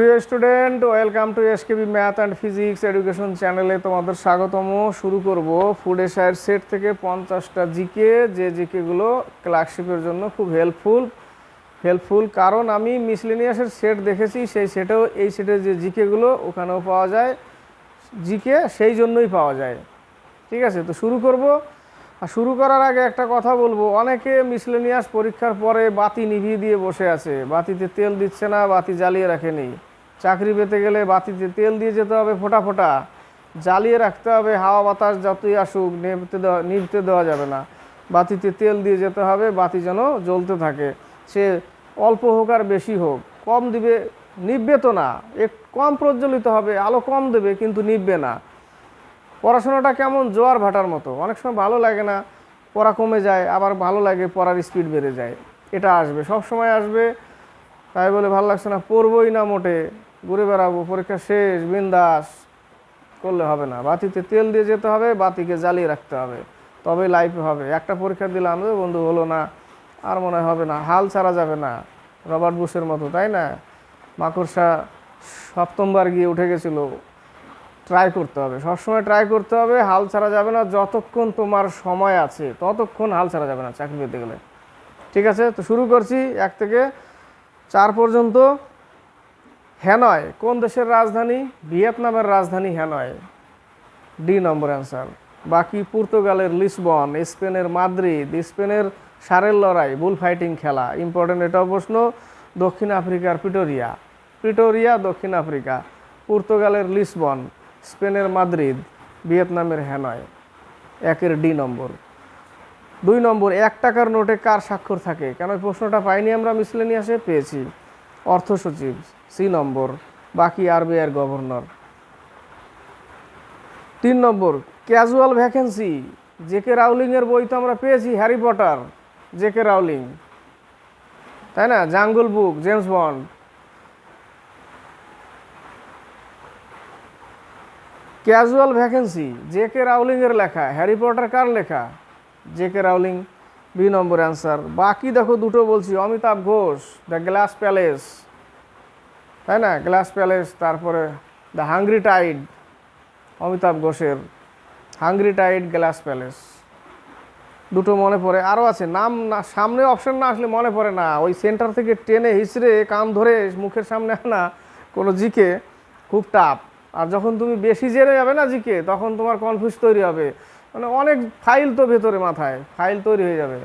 প্রিয় student, welcome to S SKB math and physics education চ্যানেলে তোমাদের স্বাগতম। শুরু করব ফুড এশায়ের সেট থেকে পঞ্চাশটা জিকে। যে জিকেগুলো ক্লার্কশিপের জন্য খুব হেল্পফুল হেল্পফুল। কারণ আমি মিসলেনিয়াসের সেট দেখেছি, সেই সেটেও, এই সেটের যে জিকেগুলো, ওখানেও পাওয়া যায়। জিকে সেই জন্যই পাওয়া যায়। ঠিক আছে, তো শুরু করব। আর শুরু করার আগে একটা কথা বলব। অনেকে মিসলেনিয়াস পরীক্ষার পরে বাতি নিভিয়ে দিয়ে বসে আছে। বাতিতে তেল দিচ্ছে না, বাতি জ্বালিয়ে রাখেনি। চাকরি পেতে গেলে বাতিতে তেল দিয়ে যেতে হবে ফোটা ফোটা। জ্বালিয়ে রাখতে হবে, হাওয়া বাতাস যতই আসুক নিভতে দেওয়া নিভতে দেওয়া যাবে না। বাতিতে তেল দিয়ে যেতে হবে, বাতি যেন জ্বলতে থাকে। সে অল্প হোক আর বেশি হোক, কম দিবে নিববে তো না। এক কম প্রজ্বলিত হবে, আলো কম দেবে, কিন্তু নিববে না। পড়াশোনাটা কেমন? জোয়ার ভাটার মতো। অনেক সময় ভালো লাগে না, পড়া কমে যায়, আবার ভালো লাগে পড়ার স্পিড বেড়ে যায়। এটা আসবে, সব সময় আসবে। তাই বলে ভালো লাগছে না, পড়বই না মোটে। ঘুরে বেড়াবো, পরীক্ষা শেষ, বিন্দাস, করলে হবে না। বাতিতে তেল দিয়ে যেতে হবে, বাতিকে জ্বালিয়ে রাখতে হবে। তবে লাইফে হবে। একটা পরীক্ষা দিলাম রে বন্ধু, হলো না। আর মনে হবে না। হাল ছাড়া যাবে না। রবার্ট বুশের মতো, তাই না? মাকড়সা সপ্তমবার গিয়ে উঠে গেছিল। ট্রাই করতে হবে। সবসময় ট্রাই করতে হবে, হাল ছাড়া যাবে না। যতক্ষণ তোমার সময় আছে, ততক্ষণ হাল ছাড়া যাবে না চাকরি পেতে গেলে। ঠিক আছে? তো শুরু করছি। এক থেকে চার পর্যন্ত হ্যানয়, কোন দেশের রাজধানী? ভিয়েতনামের রাজধানী হ্যানয়। ডি নম্বর অ্যান্সার। বাকি পর্তুগালের লিসবন, স্পেনের মাদ্রিদ, স্পেনের সারের লড়াই বুল ফাইটিং খেলা। ইম্পর্টেন্ট এটাও প্রশ্ন, দক্ষিণ আফ্রিকার পিটোরিয়া পিটোরিয়া দক্ষিণ আফ্রিকা। পর্তুগালের লিসবন, স্পেনের মাদ্রিদ, ভিয়েতনামের হ্যানয়। একের ডি নম্বর। দুই নম্বর, এক টাকার নোটে কার স্বাক্ষর থাকে? কেন প্রশ্নটা পাইনি আমরা? মিসলেনিয়াসে পেয়েছি। অর্থ সচিব সি নম্বর, বাকি আরবিআইয়ের গভর্নর। তিন নম্বর ক্যাজুয়াল ভ্যাকেন্সি জে কে রাউলিংয়ের বই তো আমরা পেয়েছি Harry Potter J K Rowling তাই না? Jungle Book James Bond Casual Vacancy J K রাউলিংয়ের লেখা হ্যারি পটার কার লেখা? জে কে রাউলিং বি নম্বর অ্যান্সার বাকি দেখো দুটো বলছি, Amitav Ghosh the Glass Palace তাই না? গ্লাস প্যালেস, তারপরে দ্য হাংরি টাইড অমিতাভ ঘোষের হাংরি টাইড গ্লাস প্যালেস। দুটো মনে পড়ে। আরও আছে। নাম না, সামনে অপশন না আসলে মনে পড়ে না। ওই সেন্টার থেকে টেনে হিসড়ে কান ধরে মুখের সামনে আনা কোনো জিকে খুব টাফ আর যখন তুমি বেশি জেনে যাবে না জিকে, তখন তোমার কনফিউজ তৈরি হবে। মানে অনেক ফাইল তো ভেতরে মাথায়। ফাইল তৈরি হয়ে যাবে।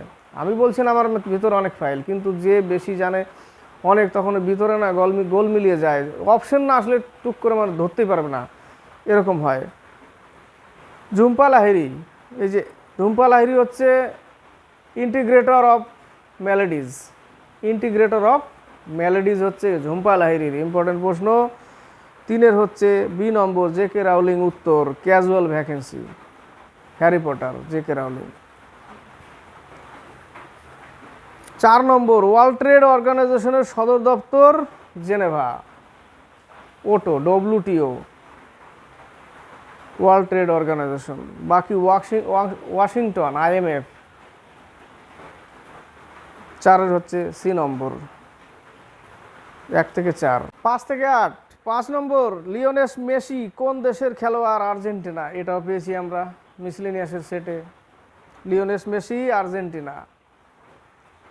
আমি বলছি না আমার ভিতরে অনেক ফাইল কিন্তু যে বেশি জানে অনেক তখন ভিতরে না গোল গোল মিলিয়ে যায়। অপশন না আসলে টুক করে মানে ধরতেই পারবে না। এরকম হয়। ঝুম্পা লাহিরি এই যে ঝুম্পা লাহিরি হচ্ছে integrator of melodies integrator of melodies হচ্ছে ঝুম্পা লাহিরির ইম্পর্টেন্ট প্রশ্ন। তিনের হচ্ছে বি নম্বর জে কে রাউলিং উত্তর Casual Vacancy Harry Potter J K Rowling চার নম্বর ওয়ার্ল্ড ট্রেড অর্গানাইজেশনের সদর দপ্তর জেনেভা। ওটো ডব্লিউটিও ওয়ার্ল্ড ট্রেড অর্গানাইজেশন বাকি ওয়াশিং ওয়াশিংটন আইএমএফ চারের হচ্ছে সি নম্বর। এক থেকে চার। পাঁচ থেকে আট। পাঁচ নম্বর, লিওনেস মেসি কোন দেশের খেলোয়াড়? আর্জেন্টিনা। এটাও পেয়েছি আমরা মিসলিনিয়াসের সেটে। Lionel Messi, Argentina.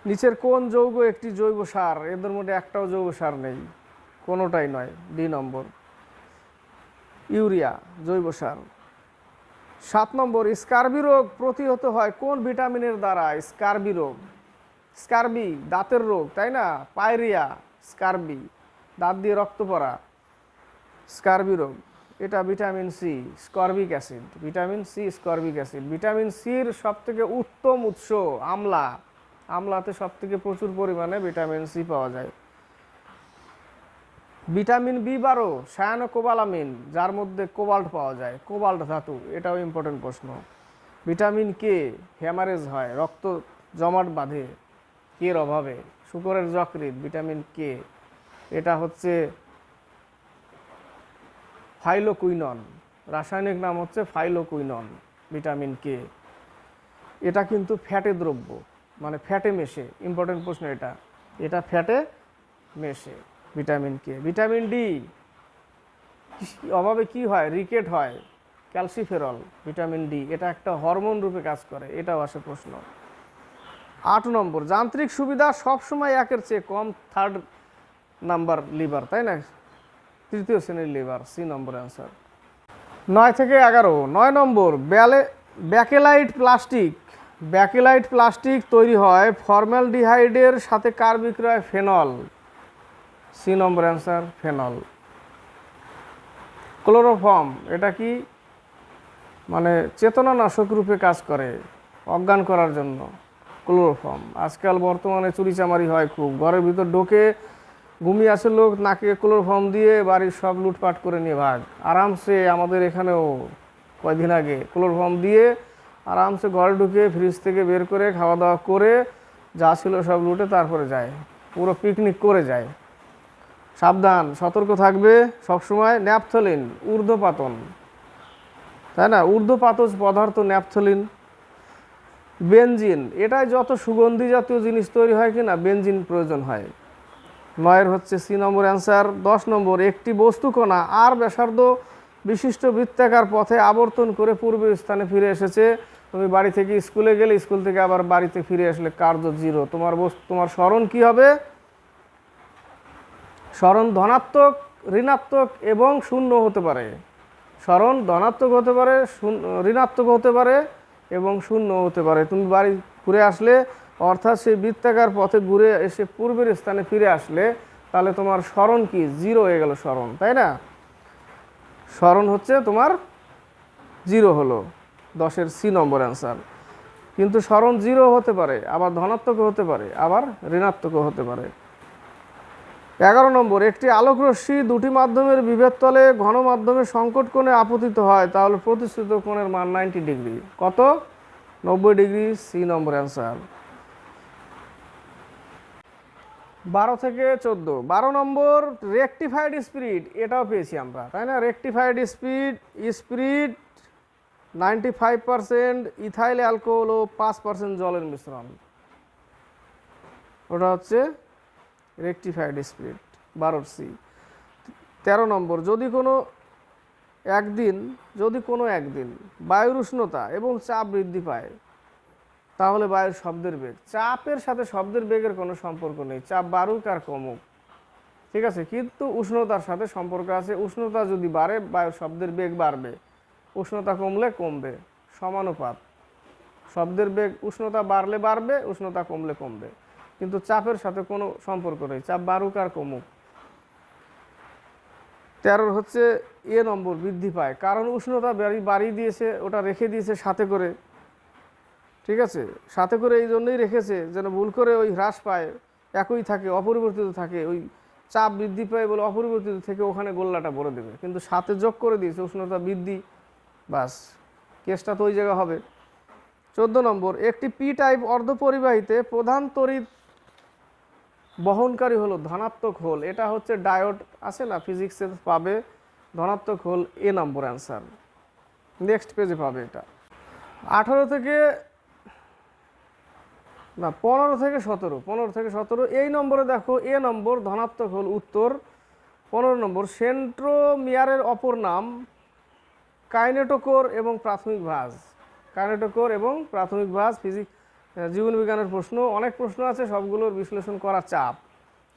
নিচের কোন যৌগ একটি জৈব সার? এদের মধ্যে একটাও জৈব সার নেই। কোনোটাই নয় ডি নম্বর। ইউরিয়া, জৈব সার। সাত নম্বর, স্কার্বি রোগ প্রতিহত হয় কোন ভিটামিনের দ্বারা? স্কার্বি রোগ। স্কার্বি, দাঁতের রোগ, তাই না? Pyorrhoea, scurvy. দাঁত দিয়ে রক্ত পড়া। স্কার্বি রোগ। এটা vitamin C, ascorbic acid. Vitamin C, ascorbic acid. Vitamin সির সব থেকে উত্তম উৎস আমলা। আমলাতে সব থেকে প্রচুর পরিমাণে ভিটামিন সি পাওয়া যায়। ভিটামিন বি বারো সায়ানো কোবালামিন যার মধ্যে কোবাল্ট পাওয়া যায়, কোবাল্ট ধাতু, এটাও ইম্পর্টেন্ট প্রশ্ন। ভিটামিন কে হ্যামারেজ হয়, রক্ত জমাট বাঁধে, কের অভাবে, শুকরের যকৃৎ, ভিটামিন কে, এটা হচ্ছে ফাইলোকুইনন, রাসায়নিক নাম হচ্ছে ফাইলোকুইনন, ভিটামিন কে। এটা কিন্তু ফ্যাটে দ্রব্য। মানে ফ্যাটে মেশে ইম্পর্টেন্ট প্রশ্ন এটা। এটা ফ্যাটে মেশে ভিটামিন কে ভিটামিন ডি অভাবে কি হয়? রিকেট হয়। ক্যালসিফেরল ভিটামিন ডি এটা একটা হরমোন রূপে কাজ করে, এটাও আসে প্রশ্ন। আট নম্বর, যান্ত্রিক সুবিধা সবসময় একের চেয়ে কম থার্ড নাম্বার লিভার তাই না? তৃতীয় শ্রেণির লিভার সি নম্বর অ্যান্সার নয় থেকে এগারো। নয় নম্বর, ব্যালে ব্যাকেলাইট প্লাস্টিক ব্যাকেলাইট প্লাস্টিক তৈরি হয় ফর্মালডিহাইডের সাথে কার বিক্রয়? ফেনল। সি নম্বর অ্যান্সার ফেনল। ক্লোরোফর্ম, এটা কি? মানে চেতনানাশক রূপে কাজ করে অজ্ঞান করার জন্য। ক্লোরোফর্ম, আজকাল বর্তমানে চুরিচামারি হয় খুব। ঘরের ভিতর ঢোকে ঘুমিয়ে আসে লোক, নাকে ক্লোরোফর্ম দিয়ে বাড়ির সব লুটপাট করে নিয়ে ভাগ। আরামসে আমাদের এখানেও কয়দিন আগে ক্লোরোফর্ম দিয়ে আরামসে ঘরে ঢুকে ফ্রিজ থেকে বের করে খাওয়া দাওয়া করে যা ছিল সব লুটে তারপরে যায়। পুরো পিকনিক করে যায়। সাবধান, সতর্ক থাকবে সবসময়। ন্যাপথলিন, ঊর্ধ্বপাতন। তাই না? ঊর্ধ্বপাতজ পদার্থ ন্যাপথলিন। বেনজিন এটাই যত সুগন্ধি জাতীয় জিনিস তৈরি হয় কিনা, বেনজিন প্রয়োজন হয়। নয়ের হচ্ছে সি নম্বর অ্যান্সার, দশ নম্বর, একটি বস্তুকণা আর ব্যাসার্ধ বিশিষ্ট বৃত্তাকার পথে আবর্তন করে পূর্বের স্থানে ফিরে এসেছে। তুমি বাড়ি থেকে স্কুলে গেলে স্কুল থেকে আবার বাড়িতে ফিরে আসলে কার্য জিরো তোমার বস্তু তোমার স্মরণ কি হবে? স্মরণ ধনাত্মক, ঋণাত্মক এবং শূন্য হতে পারে। স্মরণ ধনাত্মক হতে পারে ঋণাত্মক হতে পারে এবং শূন্য হতে পারে। তুমি বাড়ি ঘুরে আসলে, অর্থাৎ সেই বৃত্তাকার পথে ঘুরে এসে পূর্বের স্থানে ফিরে আসলে, তাহলে তোমার স্মরণ কি? জিরো হয়ে গেল স্মরণ, তাই না? স্মরণ হচ্ছে তোমার জিরো হলো। দশের সি নম্বর অ্যান্সার। কিন্তু স্মরণ জিরো হতে পারে, আবার ধনাত্মক হতে পারে, আবার ঋণাত্মকও হতে পারে। এগারো নম্বর, একটি আলোক রশ্মি দুটি মাধ্যমের বিভেদ তলে ঘন মাধ্যমে সংকট কোণে আপতিত হয়, তাহলে প্রতিষ্ঠিত কোণের মান নাইনটি ডিগ্রি। কত? নব্বই ডিগ্রি, সি নম্বর অ্যান্সার। বারো থেকে চোদ্দ। বারো নম্বর, রেকটিফাইড স্পিরিট, এটাও পেয়েছি আমরা, তাই না? Rectified speed, spirit ninety five percent ethyl alcohol ও পাঁচ পার্সেন্ট জলের মিশ্রণ। ওটা হচ্ছে রেকটিফাইড স্পিরিট বারোর সি। তেরো নম্বর, যদি কোনো একদিন, যদি কোনো একদিন বায়ুর উষ্ণতা এবং চাপ বৃদ্ধি পায়, তাহলে বায়ুর শব্দের বেগ। চাপের সাথে শব্দের বেগের কোনো সম্পর্ক নেই। চাপ বাড়ুক আর কমুক। ঠিক আছে? কিন্তু উষ্ণতার সাথে সম্পর্ক আছে। উষ্ণতা যদি বাড়ে, বায়ুর শব্দের বেগ বাড়বে। উষ্ণতা কমলে কমবে, সমানুপাত। শব্দের বেগ উষ্ণতা বাড়লে বাড়বে, উষ্ণতা কমলে কমবে। কিন্তু চাপের সাথে কোনো সম্পর্ক নেই, চাপ বাড়ুক আর কমুক। তেরোর হচ্ছে এ নম্বর, বৃদ্ধি পায়। কারণ উষ্ণতা বাড়ি, বাড়িয়ে দিয়েছে, ওটা রেখে দিয়েছে সাথে করে। ঠিক আছে? সাথে করে এই জন্যই রেখেছে যেন ভুল করে ওই হ্রাস পায়, একই থাকে, অপরিবর্তিত থাকে। ওই চাপ বৃদ্ধি পায় বলে অপরিবর্তিত থেকে ওখানে গোল্লাটা ভরে দেবে। কিন্তু সাথে যোগ করে দিয়েছে, উষ্ণতা বৃদ্ধি বাস, কেসটা তো ওই জায়গা হবে। চোদ্দ নম্বর, একটি পি টাইপ অর্ধপরিবাহীতে প্রধান তড়িৎ বহনকারী হলো ধনাত্মক হোল। এটা হচ্ছে ডায়োড, আছে না? ফিজিক্সে পাবে ধনাত্মক hole A number answer next পেজে পাবে এটা। আঠারো থেকে, না, পনেরো থেকে সতেরো, পনেরো থেকে সতেরো, এই নম্বরে দেখো, এ নম্বর ধনাত্মক হোল উত্তর, পনেরো নম্বর, সেন্ট্রোমিয়ারের অপর নাম কাইনেটোকোর এবং প্রাথমিক ভাঁজ। কাইনেটোকোর এবং প্রাথমিক ভাজ, ফিজিক জীবন বিজ্ঞানের প্রশ্ন, অনেক প্রশ্ন আছে, সবগুলোর বিশ্লেষণ করা চাপ।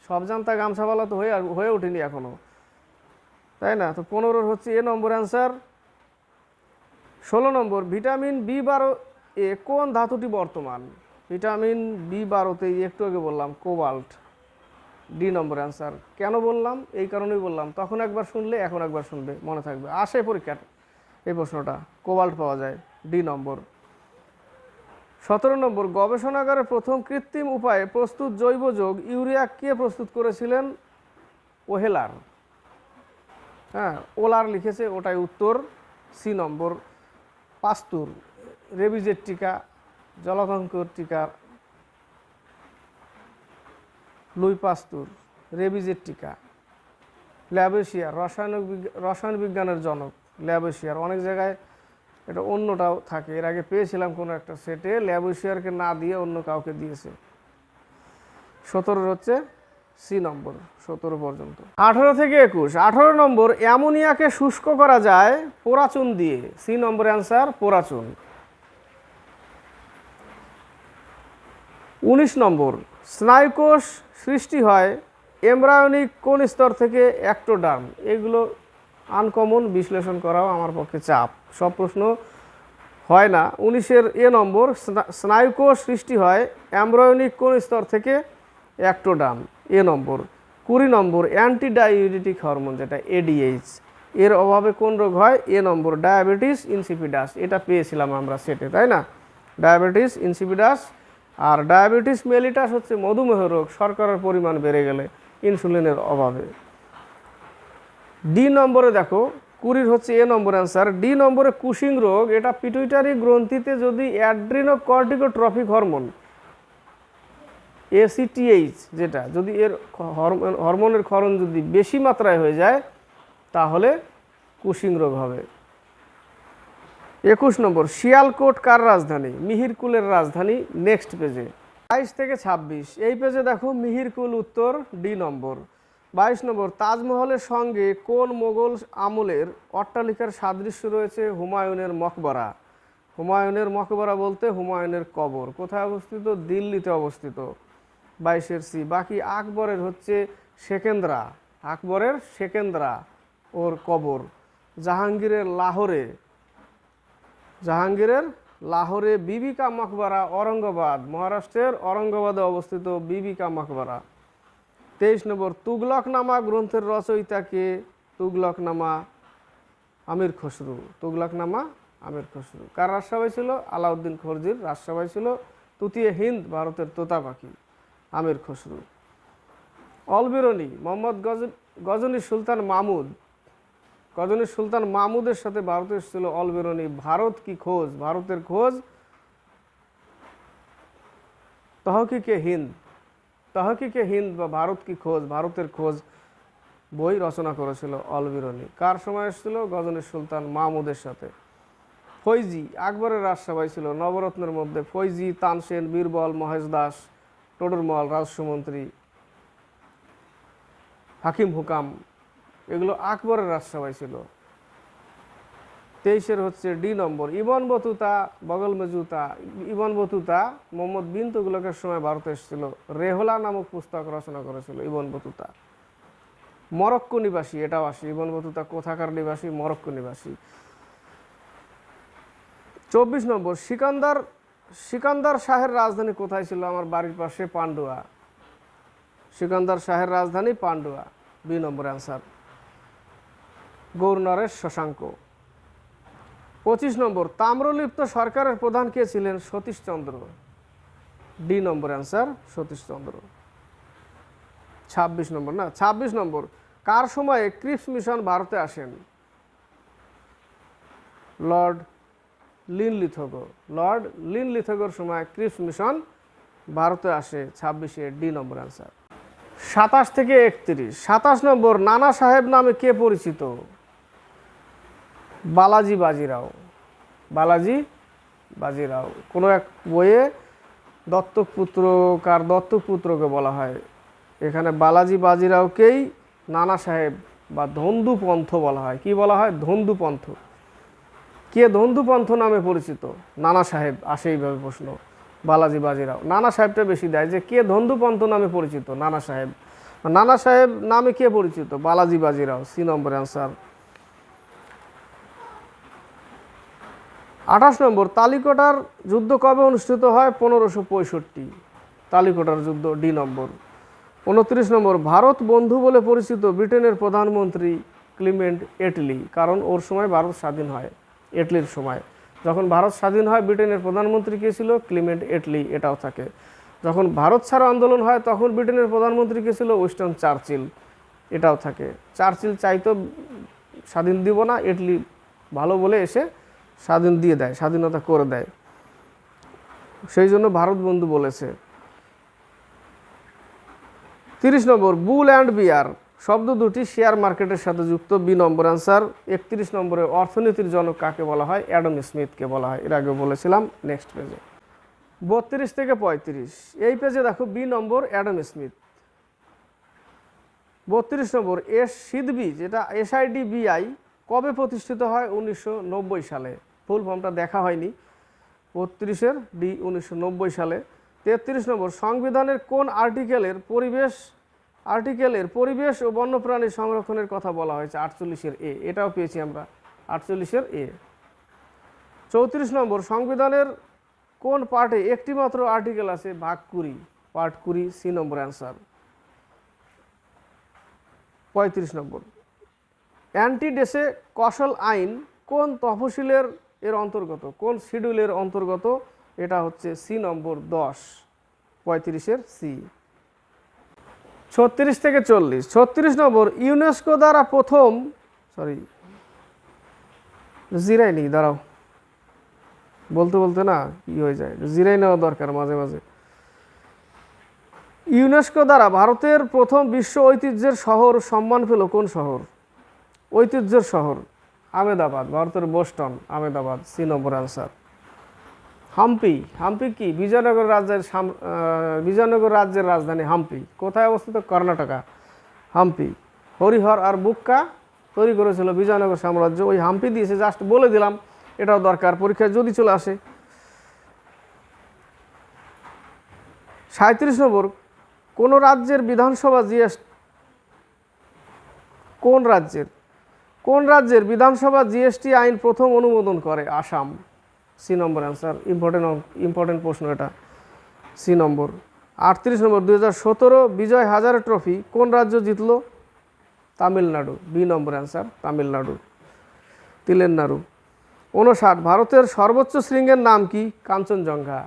সব জানতা গামছাওয়ালা তো হয়ে হয়ে ওঠেনি এখনও। তাই না? তো পনেরোর হচ্ছে এ নম্বর অ্যান্সার। ষোলো নম্বর, ভিটামিন বি বারো এ কোন ধাতুটি বর্তমান? ভিটামিন বি বারোতে একটু আগে বললাম, কোবাল্ট। ডি নম্বর অ্যান্সার। কেন বললাম? এই কারণেই বললাম। তখন একবার শুনলে, এখন একবার শুনবে। মনে থাকবে। আসে পরীক্ষার। এই প্রশ্নটা। কোবাল্ট পাওয়া যায়। ডি নম্বর। সতেরো নম্বর, গবেষণাগারে প্রথম কৃত্রিম উপায়ে প্রস্তুত জৈব যৌগ ইউরিয়া কে প্রস্তুত করেছিলেন? ওহেলার। হ্যাঁ ওলার লিখেছে, ওটাই উত্তর। সি নম্বর। পাস্তুর, রেবিজের টিকা জলাতঙ্কর টিকা, লুই পাস্তুর, রেবিজের টিকা। ল্যাবেশিয়া রসায়নিক রসায়ন বিজ্ঞানের জনক। ল্যাবেশিয়ার অনেক জায়গায় এটা অন্যটাও থাকে। এর আগে পেয়েছিলাম কোনো একটা সেটে ল্যাবেশিয়ারকে না দিয়ে অন্য কাউকে দিয়েছে। সতেরোর হচ্ছে সি নম্বর, সতেরো পর্যন্ত। আঠারো থেকে একুশ। আঠারো নম্বর, অ্যামোনিয়াকে শুষ্ক করা যায় পোড়াচুন দিয়ে। সি নম্বর অ্যান্সার, পোড়াচুন। উনিশ নম্বর, স্নায়ুকোষ সৃষ্টি হয় এমব্রায়োনিক কোন স্তর থেকে অ্যাক্টোডার্ম। এগুলো আনকমন বিশ্লেষণ করাও আমার পক্ষে চাপ। সব প্রশ্ন হয় না। উনিশের এ নম্বর, স্না- স্নায়ুকোষ সৃষ্টি হয় অ্যামব্রায়োনিক কোন স্তর থেকে? অ্যাক্টোডাম। এ নম্বর। কুড়ি নম্বর, অ্যান্টিডাইউরেটিক হরমোন যেটা এডিএইচ এর অভাবে কোন রোগ হয়? এ নম্বর, ডায়াবেটিস ইনসিপিডাস। এটা পেয়েছিলাম আমরা সেটে, তাই না? ডায়াবেটিস ইনসিপিডাস আর ডায়াবেটিস মেলিটাস হচ্ছে মধুমেহ রোগ। শর্করার পরিমাণ বেড়ে গেলে ইনসুলিনের অভাবে। ডি নম্বরে দেখো, কুড়ির হচ্ছে এ নম্বর অ্যান্সার ডি নম্বরে কুশিং রোগ, এটা পিটুইটারি গ্রন্থিতে যদি অ্যাড্রিনো কর্টিকোট্রফিক হরমোন এসিটিএইচ যেটা, যদি এর হরমোনের ক্ষরণ যদি বেশি মাত্রায় হয়ে যায়, তাহলে কুশিং রোগ হবে। একুশ নম্বর, শিয়ালকোট কার রাজধানী? মিহিরকুলের রাজধানী নেক্সট পেজে বাইশ থেকে ছাব্বিশ, এই পেজে দেখো মিহিরকুল উত্তর ডি নম্বর। বাইশ নম্বর, তাজমহলের সঙ্গে কোন মোগল আমলের অট্টালিকার সাদৃশ্য রয়েছে? হুমায়ুনের মকবরা। হুমায়ুনের মকবরা বলতে হুমায়ুনের কবর। কোথায় অবস্থিত? দিল্লিতে অবস্থিত। বাইশের সি। বাকি আকবরের হচ্ছে সেকেন্দ্রা। আকবরের সেকেন্দ্রা ওর কবর। জাহাঙ্গীরের লাহোরে। জাহাঙ্গীরের লাহোরে বিবিকা মকবরা অরঙ্গাবাদ মহারাষ্ট্রের অরঙ্গাবাদে অবস্থিত বিবিকা মকবরা। তেইশ নম্বর, তুগলকনামা গ্রন্থের রচয়িতাকে তুগলকনামা আমির খসরু, তুগলকনামা আমির খসরু। কার রাজসভায় ছিল? আলাউদ্দিন খরজির রাজসভায় ছিল। তুতিয়ে হিন্দ ভারতের তোতা পাখি আমির খসরু। অলবিরনি মোহাম্মদ গজ গজনী সুলতান মামুদ গজনী সুলতান মামুদের সাথে ভারত এসেছিল অলবেরনি ভারত কি খোঁজ? ভারতের খোঁজ তহকিকে হিন্দ। তহকিকে হিন্দ বা ভারত কি খোঁজ? ভারতের খোঁজ বই রচনা করেছিল অলবিরনি কার সময় এসেছিল? গজনের সুলতান মামুদের সাথে। ফৈজি, আকবরের রাজসভায় ছিল। নবরত্নের মধ্যে ফৈজি তানসেন বীরবল, মহেশ দাস, টোডরমল রাজস্বমন্ত্রী হাকিম হুকাম, এগুলো আকবরের রাজসভায় ছিল। তেইশের হচ্ছে ডি নম্বর। ইবন বতুতা, বগল মেজুতা, ইবন বতুতা, মোহাম্মদ বিন তুগলকের সময় ভারতে এসেছিল। রেহলা নামক পুস্তক রচনা করেছিল ইবন বতুতা। মরক্কো নিবাসী, এটাও আসে। ইবন বতুতা কোথাকার নিবাসী? মরক্কো নিবাসী। চব্বিশ নম্বর, সিকান্দার সিকান্দার শাহের রাজধানী কোথায় ছিল? আমার বাড়ির পাশে পান্ডুয়া। সিকান্দার শাহের রাজধানী পান্ডুয়া। বি নম্বর অ্যান্সার। গৌরনরেশ শশাঙ্ক। পঁচিশ নম্বর, তাম্রলিপ্ত সরকারের প্রধান কে ছিলেন সতীশচন্দ্র ডি নম্বর অ্যান্সার সতীশচন্দ্র ছাব্বিশ নম্বর, না, ছাব্বিশ নম্বর, কার সময়ে ক্রিপস মিশন ভারতে আসেন? লর্ড লিন লিথগো লর্ড লিন লিথগোর সময় ক্রিপস মিশন ভারতে আসে, ছাব্বিশে ডি নম্বর অ্যান্সার। সাতাশ থেকে একত্রিশ, সাতাশ নম্বর, নানা সাহেব নামে কে পরিচিত? বালাজি বাজিরাও। বালাজি বাজিরাও। কোনো এক বইয়ে দত্তক পুত্র, কার দত্তক পুত্রকে বলা হয়। এখানে বালাজি বাজিরাওকেই নানা সাহেব বা ধন্দুপন্থ বলা হয়। কি বলা হয়? ধন্দুপন্থ কে ধন্দুপন্থ নামে পরিচিত? নানা সাহেব। আসে এইভাবে প্রশ্ন। বালাজি বাজিরাও। নানা সাহেবটা বেশি দেয় যে, কে ধন্দুপন্থ নামে পরিচিত? নানা সাহেব। নানা সাহেব নামে কে পরিচিত? বালাজি বাজিরাও। সি নম্বর অ্যান্সার। আঠাশ নম্বর, তালিকটার যুদ্ধ কবে অনুষ্ঠিত হয়? পনেরোশো পঁয়ষট্টি। তালিকটার যুদ্ধ ডি নম্বর। উনত্রিশ নম্বর, ভারত বন্ধু বলে পরিচিত ব্রিটেনের প্রধানমন্ত্রী ক্লিমেন্ট এটলি, কারণ ওর সময় ভারত স্বাধীন হয়, এটলির সময়। যখন ভারত স্বাধীন হয়, ব্রিটেনের প্রধানমন্ত্রী কে ছিল? ক্লিমেন্ট এটলি, এটাও থাকে। যখন ভারত ছাড়ো আন্দোলন হয়, তখন ব্রিটেনের প্রধানমন্ত্রী কে ছিল? ওয়েস্টার্ন চার্চিল, এটাও থাকে। চার্চিল চাইতো স্বাধীন দিব না, এটলি ভালো বলে এসে স্বাধীন দিয়ে দেয়, স্বাধীনতা করে দেয়। সেই জন্য ভারত বন্ধু বলেছে, তিরিশ নম্বর, বুল অ্যান্ড বিয়ার, শব্দ দুটি শেয়ার মার্কেটের সাথে যুক্ত। বি নম্বর অ্যান্সার, একত্রিশ নম্বরে অর্থনীতির জনক কাকে বলা হয়? অ্যাডম স্মিথকে বলা হয়। এর আগে বলেছিলাম, নেক্সট পেজে। বত্রিশ থেকে পঁয়ত্রিশ, এই পেজে দেখো বি নম্বর, অ্যাডম স্মিথ। বত্রিশ নম্বর, এস সিদবি, যেটা এসআইডি বিআই কবে প্রতিষ্ঠিত হয়? উনিশশো নব্বই সালে। ফুল ফর্মটা দেখা হয়নি। বত্রিশের ডি উনিশশো নব্বই সালে। তেত্রিশ নম্বর, সংবিধানের কোন আর্টিকেলের পরিবেশ আর্টিকেলের পরিবেশ ও বন্যপ্রাণী সংরক্ষণের কথা বলা হয়েছে? আটচল্লিশের এ। এটাও পেয়েছি আমরা। আটচল্লিশের এ। চৌত্রিশ নম্বর, সংবিধানের কোন পার্টে একটি মাত্র আর্টিকেল আছে? ভাগ কুড়ি। পার্ট কুড়ি, সি নম্বর অ্যান্সার। পঁয়ত্রিশ নম্বর। অ্যান্টি ডেসে কৌশল আইন কোন তফসিলের এর অন্তর্গত, কোন শিডিউলের অন্তর্গত? এটা হচ্ছে সি নম্বর দশ, পঁয়ত্রিশের সি। ছত্রিশ থেকে চল্লিশ। ছত্রিশ নম্বর, ইউনেস্কো দ্বারা প্রথম, সরি, জিরাই নেই, দাঁড়াও। বলতে বলতে না, ই হয়ে যায়। জিরাই নেওয়া দরকার মাঝে মাঝে। ইউনেস্কো দ্বারা ভারতের প্রথম বিশ্ব ঐতিহ্যের শহর সম্মান পেল কোন শহর? ঐতিহ্যের শহর, আমেদাবাদ, ভারতের বোস্টন, আমেদাবাদ, সি নম্বর আনসার হাম্পি হাম্পি কি? বিজয়নগর রাজ্যের বিজয়নগর রাজ্যের রাজধানী হাম্পি। কোথায় অবস্থিত? কর্ণাটকা। হাম্পি, হরিহর আর বুক্কা তৈরি করেছিল বিজয়নগর সাম্রাজ্য। ওই হাম্পি দিয়েছে জাস্ট বলে দিলাম, এটাও দরকার, পরীক্ষায় যদি চলে আসে। সাঁত্রিশ নম্বর, কোন রাজ্যের বিধানসভা জিএস কোন রাজ্যের? কোন রাজ্যের বিধানসভা জিএসটি আইন প্রথম অনুমোদন করে? আসাম। সি নম্বর অ্যান্সার। ইম্পর্টেন্ট ইম্পর্টেন্ট প্রশ্ন এটা। সি নম্বর। আটত্রিশ নম্বর, দুই হাজার সতেরো বিজয় হাজারে ট্রফি কোন রাজ্য জিতল? তামিলনাড়ু। বি নম্বর অ্যান্সার, তামিলনাড়ু। তিলেনাড়ু উনষাট, ভারতের সর্বোচ্চ শৃঙ্গের নাম কি? Kanchenjunga.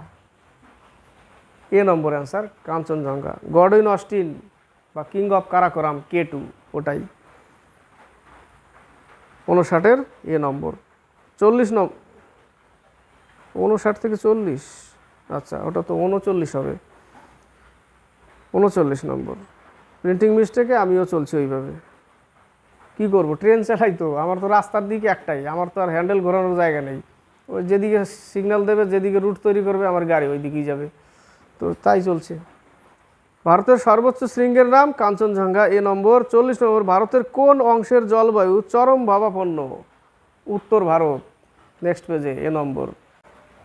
A number answer, Kanchenjunga. Godwin Austen বা king of Karakoram, K two, ওটাই। উনষাটের এ নম্বর। চল্লিশ নম্বর উনষাট থেকে চল্লিশ। আচ্ছা ওটা তো উনচল্লিশ হবে। উনচল্লিশ নম্বর। প্রিন্টিং মিস্টেকে আমিও চলছি ওইভাবে। কি করব? ট্রেন চালাই তো। আমার তো রাস্তার দিকে একটাই। আমার তো আর হ্যান্ডেল ঘোরানোর জায়গা নেই। ওই যেদিকে সিগন্যাল দেবে, যেদিকে রুট তৈরি করবে, আমার গাড়ি ওই দিকেই যাবে। তো তাই চলছে। ভারতের সর্বোচ্চ শৃঙ্গের নাম কাঞ্চনজঙ্ঘা। এ নম্বর, চল্লিশ নম্বর, ভারতের কোন অংশের জলবায়ু চরম ভাবাপন্ন উত্তর ভারত। নেক্সট পেজে এ নম্বর।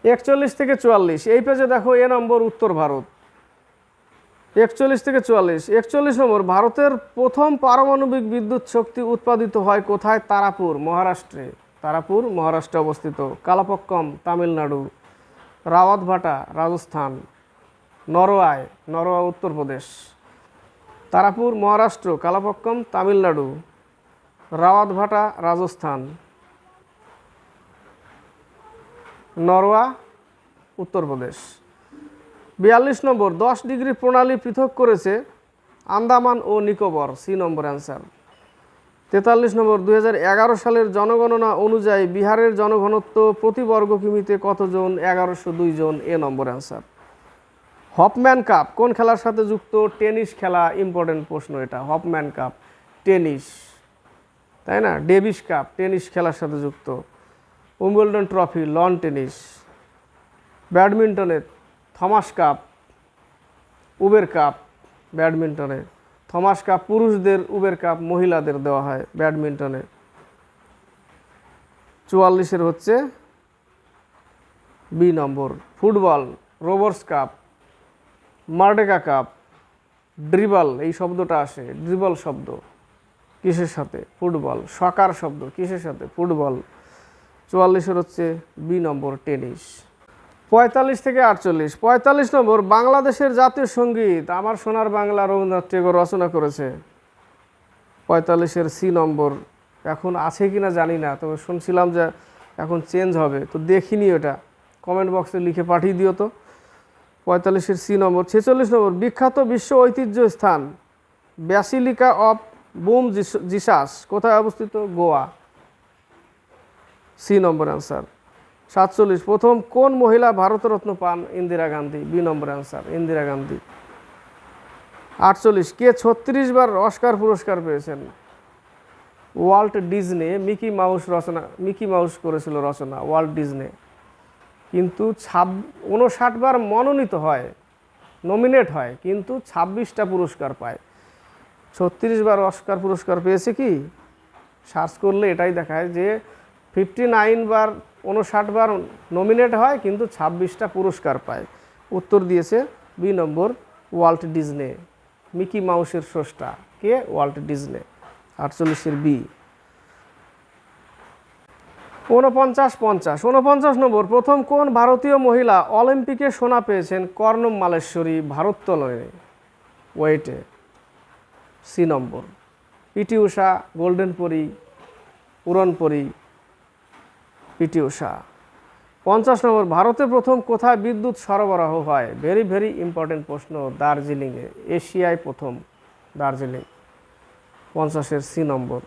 একচল্লিশ থেকে চুয়াল্লিশ। এই পেজে দেখো, এ নম্বর, উত্তর ভারত। একচল্লিশ থেকে চুয়াল্লিশ। একচল্লিশ নম্বর, ভারতের প্রথম পারমাণবিক বিদ্যুৎ শক্তি উৎপাদিত হয় কোথায়? তারাপুর, মহারাষ্ট্রে। তারাপুর, মহারাষ্ট্রে অবস্থিত। কালাপক্কম, তামিলনাড়ু। রাওয়াতভাটা, রাজস্থান। নরওয়ায় নরওয়া উত্তরপ্রদেশ তারাপুর, মহারাষ্ট্র, কালাপক্কম, তামিলনাড়ু, রাওয়াতভাটা, রাজস্থান। নরওয়া উত্তরপ্রদেশ বিয়াল্লিশ নম্বর, দশ ডিগ্রি প্রণালী পৃথক করেছে আন্দামান ও নিকোবর। সি নম্বর অ্যান্সার। তেতাল্লিশ নম্বর দু হাজার এগারো সালের জনগণনা অনুযায়ী বিহারের জনঘনত্ব প্রতি বর্গ কিমিতে কতজন? এগারোশো জন। A number answer. Hopman Cup, কোন খেলার সাথে যুক্ত? টেনিস খেলা ইম্পর্টেন্ট প্রশ্ন এটা, হপম্যান কাপ, টেনিস, তাই না? ডেভিস কাপ, টেনিস খেলার সাথে যুক্ত। উইম্বলডন ট্রফি, লন টেনিস, ব্যাডমিন্টনে থমাস কাপ, উবের কাপ, ব্যাডমিন্টনে থমাস কাপ, পুরুষদের উবের কাপ, মহিলাদের দেওয়া হয় ব্যাডমিন্টনে। চুয়াল্লিশের হচ্ছে বি নম্বর, football, Rovers Cup Merdeka Cup dribble এই শব্দটা আসে ড্রিবল শব্দ। কিসের সাথে? ফুটবল সকার শব্দ, কিসের সাথে? ফুটবল। চুয়াল্লিশের হচ্ছে বি নম্বর টেনিস। পঁয়তাল্লিশ থেকে আটচল্লিশ। পঁয়তাল্লিশ নম্বর, বাংলাদেশের জাতীয় সংগীত। আমার সোনার বাংলা রবীন্দ্রনাথ টেগোর রচনা করেছে। পঁয়তাল্লিশের সি নম্বর, এখন আছে কি না জানি না, তবে শুনছিলাম যে এখন চেঞ্জ হবে। তো দেখিনি ওটা। কমেন্ট বক্সে লিখে পাঠিয়ে দিও তো। পঁয়তাল্লিশের সি নম্বর, ছেচল্লিশ নম্বর, বিখ্যাত বিশ্ব ঐতিহ্য স্থান, ব্যাসিলিকা অফ বুম জিসাস, কোথায় অবস্থিত? গোয়া। সি নম্বর অ্যান্সার। সাতচল্লিশ, প্রথম কোন মহিলা ভারতরত্ন পান? ইন্দিরা গান্ধী। বি নম্বর অ্যান্সার, ইন্দিরা গান্ধী। আটচল্লিশ, কে ছত্রিশ বার অস্কার পুরস্কার পেয়েছেন? ওয়াল্ট ডিজনে, মিকি মাউস রচনা, মিকি মাউস করেছিল রচনা, ওয়াল্ট ডিজনে। কিন্তু ছাব উনষাট বার মনোনীত হয় নমিনেট হয়, কিন্তু ছাব্বিশটা পুরস্কার পায়। ছত্রিশ বার অস্কার পুরস্কার পেয়েছে কি? সার্চ করলে এটাই দেখায় যে ফিফটি নাইন বার উনষাট বার নমিনেট হয়, কিন্তু ছাব্বিশটা পুরস্কার পায়। উত্তর দিয়েছে বি নম্বর ওয়াল্ট ডিজনে, মিকি মাউসের স্রষ্টা। কে? Walt Disney. আটচল্লিশের বি। ঊনপঞ্চাশ, পঞ্চাশ, ঊনপঞ্চাশ নম্বর, প্রথম কোন ভারতীয় মহিলা অলিম্পিকে সোনা পেয়েছেন কর্ণম মালেশ্বরী ভারোত্তোলনে? ওয়েটে সি নম্বর। পিটি উষা গোল্ডেন পরি, উড়ন পরি পিটি উষা পঞ্চাশ নম্বর, ভারতে প্রথম কোথায় বিদ্যুৎ সরবরাহ হয়? ভেরি ভেরি ইম্পর্টেন্ট প্রশ্ন, দার্জিলিংয়ে। এশিয়ায় প্রথম, দার্জিলিং। পঞ্চাশের সি নম্বর।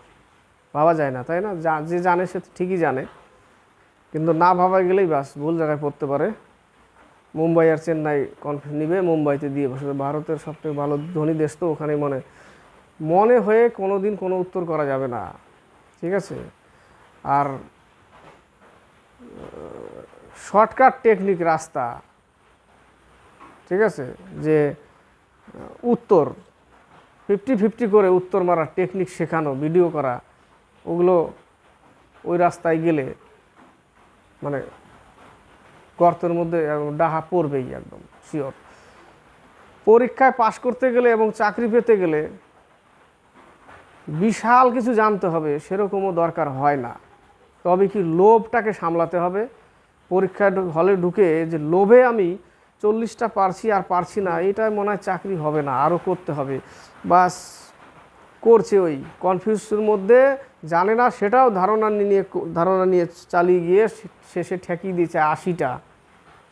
ভাবা যায় না, তাই না? যে জানে সে ঠিকই জানে। কিন্তু না ভাবা গেলেই বাস, ভুল জায়গায় পড়তে পারে। মুম্বাই আর চেন্নাই কনফিউজ নিবে, মুম্বাইতে দিয়ে বসে ভারতের সবথেকে ভালো ধনী দেশ তো ওখানে মনে। মনে হয়ে কোনো দিন কোনো উত্তর করা যাবে না, ঠিক আছে? আর শর্টকাট টেকনিক রাস্তা, ঠিক আছে? যে উত্তর ফিফটি ফিফটি করে উত্তর মারা টেকনিক শেখানো ভিডিও করা ওগুলো ওই রাস্তায় গেলে মানে গর্তের মধ্যে ডাহা পড়বেই একদম শিওর পরীক্ষায় পাশ করতে গেলে এবং চাকরি পেতে গেলে বিশাল কিছু জানতে হবে, সেরকমও দরকার হয় না। তবে কি লোভটাকে সামলাতে হবে? পরীক্ষা হলে ঢুকে যে লোভে আমি চল্লিশটা পারছি আর পারছি না এটা মনে হয় চাকরি হবে না, আরও করতে হবে। বাস করছে ওই কনফিউজের মধ্যে, জানে না, সেটাও ধারণা নিয়ে ধারণা নিয়ে চালিয়ে গিয়ে শেষে ঠেকিয়ে দিয়েছে আশিটা।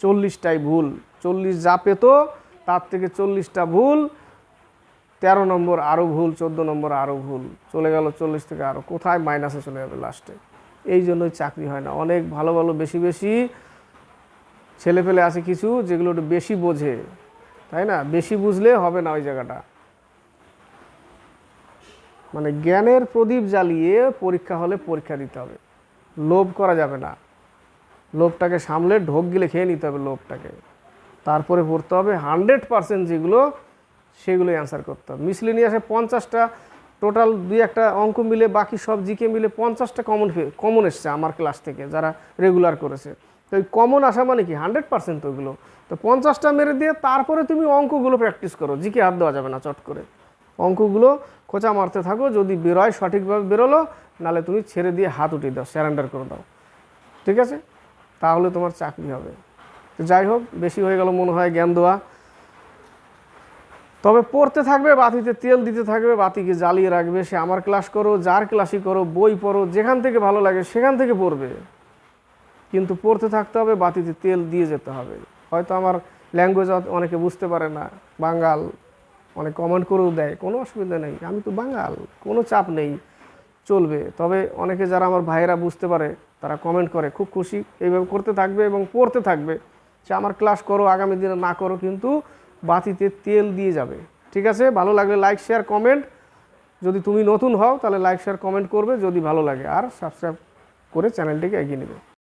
চল্লিশটাই ভুল। চল্লিশ যা পেত, তার থেকে চল্লিশটা ভুল। তেরো নম্বর আরও ভুল, চোদ্দ নম্বর আরও ভুল। চলে গেল চল্লিশ থেকে আরও। কোথায় মাইনাসে চলে যাবে লাস্টে? এই জন্যই চাকরি হয় না। অনেক ভালো ভালো, বেশি বেশি ছেলে পেলে আছে কিছু যেগুলো একটু বেশি বোঝে। তাই না? বেশি বুঝলে হবে না ওই জায়গাটা। মানে জ্ঞানের প্রদীপ জ্বালিয়ে পরীক্ষা হলে পরীক্ষা দিতে হবে। লোভ করা যাবে না। লোভটাকে সামলে ঢোক গিলে খেয়ে নিতে হবে লোভটাকে। তারপরে পড়তে হবে হান্ড্রেড পার্সেন্ট যেগুলো, সেগুলোই অ্যান্সার করতে হবে। মিসলিনিয়াসে পঞ্চাশটা, টোটাল দুই একটা অঙ্ক মিলে বাকি সব জিকে মিলে পঞ্চাশটা কমন কমন এসছে আমার ক্লাস থেকে, যারা রেগুলার করেছে। তো ওই কমন আসা মানে কি? হান্ড্রেড পার্সেন্ট তো ওগুলো তো পঞ্চাশটা মেরে দিয়ে তারপরে তুমি অঙ্কগুলো প্র্যাকটিস করো। জিকে হাত দেওয়া যাবে না চট করে। অঙ্কগুলো খোঁচা মারতে থাকো, যদি বেরোয়, সঠিকভাবে বেরোলো, নালে তুমি ছেড়ে দিয়ে হাত উঠিয়ে দাও স্যারেন্ডার করে দাও। ঠিক আছে? তাহলে তোমার চাকরি হবে। তো যাই হোক, বেশি হয়ে গেল মনে হয় জ্ঞান দেওয়া। তবে পড়তে থাকবে, বাতিতে তেল দিতে থাকবে, বাতিকে জ্বালিয়ে রাখবে। সে আমার ক্লাস করো, যার ক্লাসই করো, বই পড়ো, যেখান থেকে ভালো লাগে সেখান থেকে পড়বে। কিন্তু পড়তে থাকতে হবে, বাতিতে তেল দিয়ে যেতে হবে। হয়তো আমার ল্যাঙ্গুয়েজ অনেকে বুঝতে পারে না বাঙ্গাল অনেক কমেন্ট করেও দেয়, কোনো অসুবিধা নেই। আমি তো বাঙাল, কোনো চাপ নেই, চলবে। তবে অনেকে যারা আমার ভাইয়েরা বুঝতে পারে, তারা কমেন্ট করে, খুব খুশি। এইভাবে করতে থাকবে এবং পড়তে থাকবে। যে আমার ক্লাস করো, আগামী দিনে না করো, কিন্তু বাতিতে তেল দিয়ে যাবে। ঠিক আছে? ভালো লাগলে লাইক শেয়ার কমেন্ট যদি তুমি নতুন হও, তাহলে লাইক শেয়ার কমেন্ট করবে। যদি ভালো লাগে, আর সাবস্ক্রাইব করে চ্যানেলটিকে এগিয়ে নেবে।